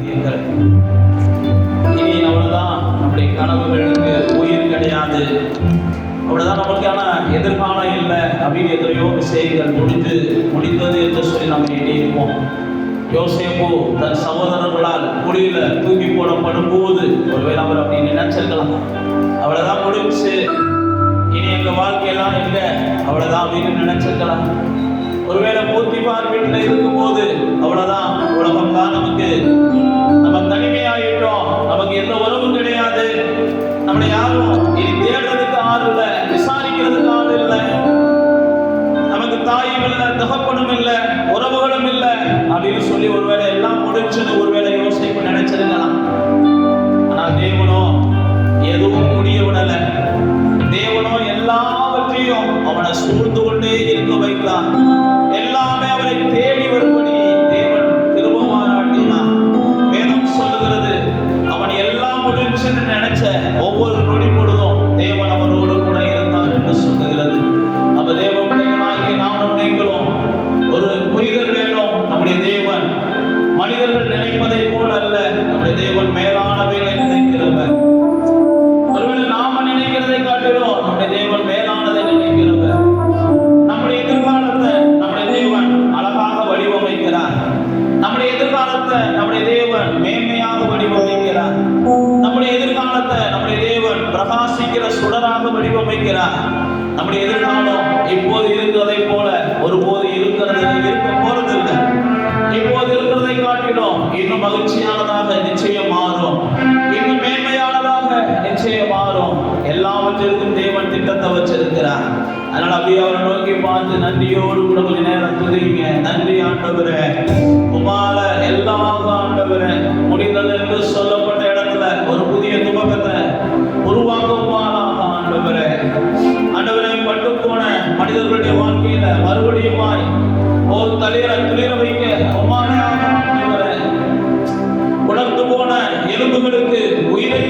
நீங்கள் இனி அவ்வளவுதான். நம்முடைய கனவுகளுக்கு உயிர் கிடையாது. அவ்வளவுதான் நமக்கான எதிர்காலம் இல்லை. அப்படின்னு எத்தனையோ விஷயங்கள் முடித்து முடிந்தது என்று சொல்லி நம்ம எண்ணியிருப்போம். யோசேப்பு தன் சகோதரர்களால் குழியில தூக்கி போடப்படும் போது ஒருவேளை அவர் அப்படி நினைச்சிருக்கலாம். அவ்வளவுதான் முடிஞ்சு இனி எங்கள் வாழ்க்கையெல்லாம் இல்லை. அவ்வளோதான் அப்படின்னு நினைச்சிருக்கலாம். ஒருவேளை போத்திபார் வீட்டில் இருக்கும்போது அவ்வளவுதான். உலகம் தான் நமக்கு. நம்ம தனிமையாயிட்டோம். நமக்கு எந்த உறவும் கிடையாது. நம்மளை யாரும் இனி தேடுறதுக்கு ஆள் இல்லை. விசாரிக்கிறதுக்கு ஆள் இல்லை. நமக்கு தாயும் இல்லை தகப்பனும் இல்லை உறவுகளும் இல்லை அப்படின்னு சொல்லி ஒருவேளை எல்லாம் முடிச்சது ஒருவேளை யோசிப்பு நினைச்சிருக்கலாம் சுடராக வடிவமைக்கிறார். நம்முடைய எதிர்காலம் இப்போது இருக்கிறதை போல ஒருபோது இருக்கிறது இருக்க போறது இல்லை. இப்போது இருக்கிறதை காட்டிலும் இன்னும் மகிழ்ச்சியானதாக நிச்சயம் மாறும். இன்னும் மேன்மையானதாக நிச்சயம் மாறும். எல்லாவற்றிற்கும் தேவன் திட்டத்தை வச்சிருக்கிறார். அதனால அப்படியே அவரை நோக்கி பார்த்து நன்றியோடு கூட கொஞ்ச நேரம் துதிங்க நன்றி ஆண்டவர. உமால எல்லாம் ஆண்டவர. முடிந்தது என்று சொல்லப்பட்ட இடத்துல ஒரு புதிய துவக்கத்தை அண்டவரை பட்டு போன மனிதர்களுடைய வாழ்க்கையில மறுபடியுமாய் ஓ தலையில துளிர வைக்க உமாலையாக உணர்ந்து போன எலும்புகளுக்கு உயிரை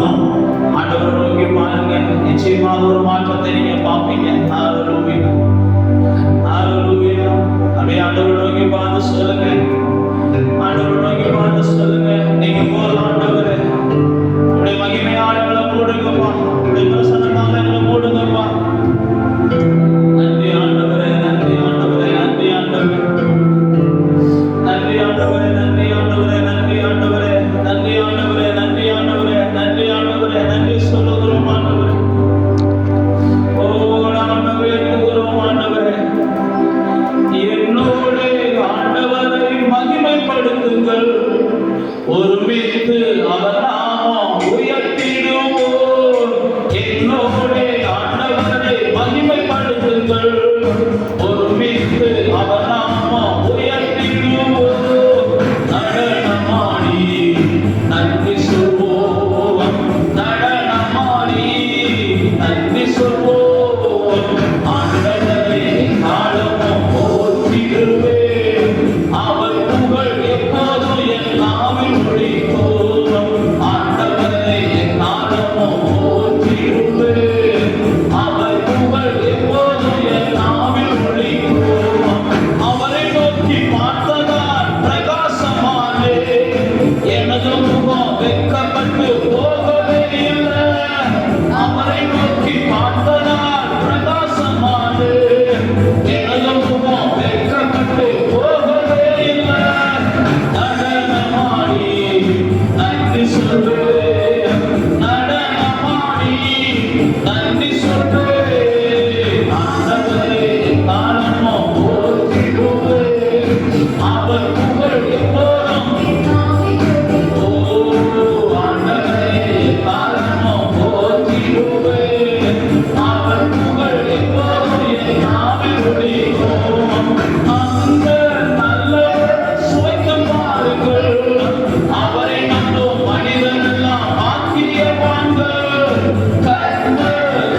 മാറ്റം ആണ്ടവരുടെ മാറ്റം നിശ്ചയമാതൊരു മാറ്റം തരിക പാപ്പിക്ക് ആ ഒരു രൂപ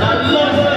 আল্লাহ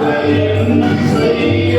người em xây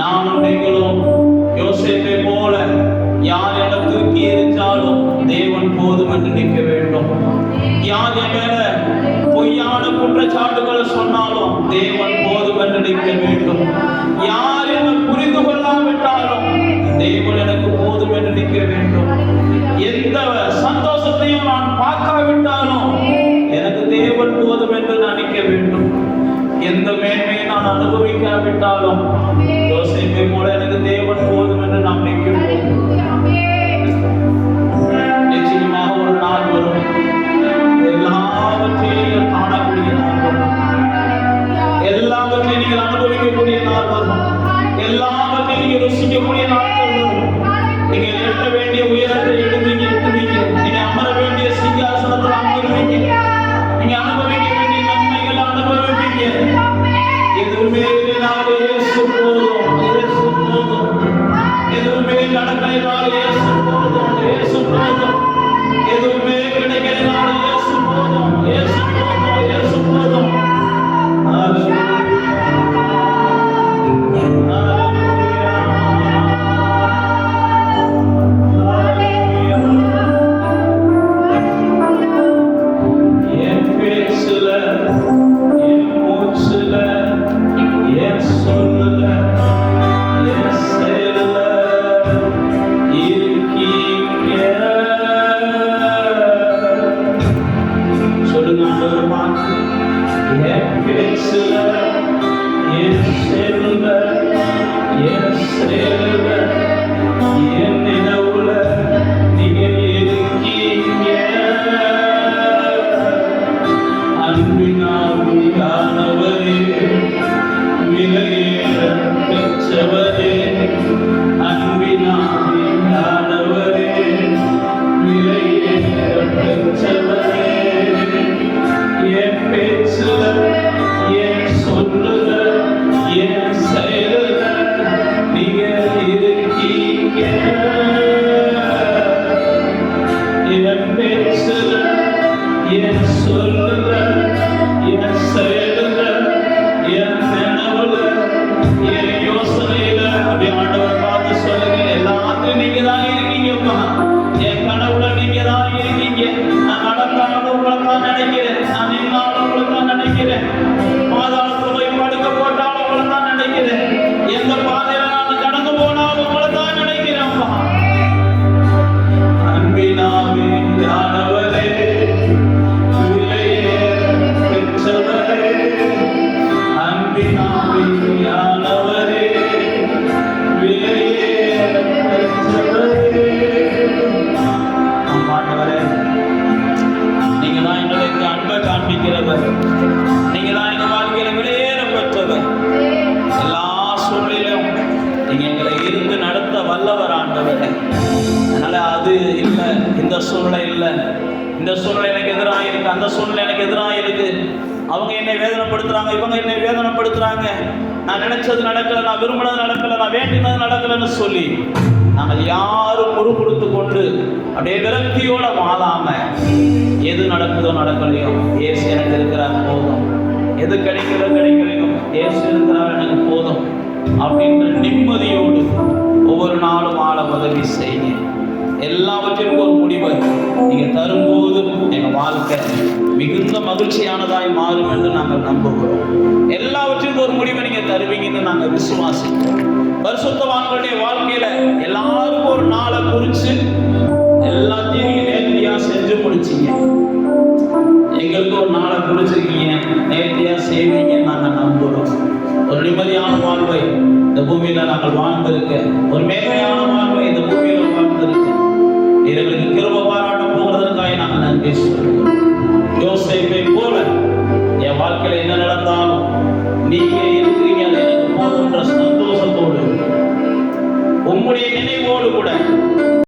நானும் நீங்களும் யோசிப்பை போல யார் என்ன தூக்கி எரிஞ்சாலும் தேவன் போதும் என்று நிற்க வேண்டும். யார் என் மேல பொய்யான குற்றச்சாட்டுகளை சொன்னாலும் தேவன் போதும் என்று நிற்க வேண்டும். யார் என்ன புரிந்து கொள்ளாவிட்டாலும் தேவன் எனக்கு போதும் என்று நிற்க வேண்டும். எந்த சந்தோஷத்தையும் நான் பார்க்காவிட்டாலும் எனக்கு தேவன் போதும் என்று நான் வேண்டும். எந்த மேன்மை அனுபவிக்காவிட்டாலும் தோசைக்கு கூட எனக்கு தேவன் போதும் என்று நாம் நிற்கும் நிச்சயமாக ஒரு நாள் வரும். எல்லாவற்றையும் காணக்கூடிய நாள் வரும். எல்லாவற்றையும் நீங்கள் அனுபவிக்கக்கூடிய நாள் அந்த சூழ்நிலை எனக்கு எதிராக இருக்கு. அவங்க என்னை வேதனைப்படுத்துறாங்க இவங்க என்னை வேதனைப்படுத்துறாங்க. நான் நினைச்சது நடக்கல நான் விரும்பினது நடக்கல நான் வேண்டினது நடக்கலன்னு சொல்லி நாங்கள் யாரும் பொறு கொடுத்து கொண்டு அப்படியே விரக்தியோட வாழாம எது நடக்குதோ நடக்கலையோ ஏசு எனக்கு இருக்கிறார் போதும். எது கிடைக்கிறதோ கிடைக்கலையோ ஏசு இருக்கிறார் எனக்கு போதும் அப்படின்ற நிம்மதியோடு ஒவ்வொரு நாளும் ஆள உதவி செய்யுங்க எல்லாவற்றிற்கும் ஒரு முடிவு. நீங்க தரும்போது எங்க வாழ்க்கை மிகுந்த மகிழ்ச்சியானதாய் மாறும் என்று நாங்கள் நம்புகிறோம். எல்லாவற்றிற்கும் ஒரு முடிவை நீங்க தருவீங்கன்னு நாங்கள் விசுவாசிக்கிறோம். பரிசுத்தவான்களுடைய வாழ்க்கையில எல்லாருக்கும் ஒரு நாளை குறிச்சு எல்லாத்தையும் நீங்க நேர்த்தியா செஞ்சு முடிச்சீங்க. எங்களுக்கு ஒரு நாளை குறிச்சிருக்கீங்க. நேர்த்தியா செய்வீங்கன்னு நாங்கள் நம்புகிறோம். ஒரு நிம்மதியான வாழ்வை இந்த பூமியில நாங்கள் வாழ்ந்திருக்க. ஒரு மேன்மையான வாழ்வை எங்களுக்கு கிருப பாராட்ட போகிறதுக்காக நான் நன்றி யோசிப்பை போல என் வாழ்க்கையில் என்ன நடந்தாலும் நீங்க இருக்கிறீங்க எனக்கு போதுன்ற சந்தோஷத்தோடு உம்முடைய நினைவோடு கூட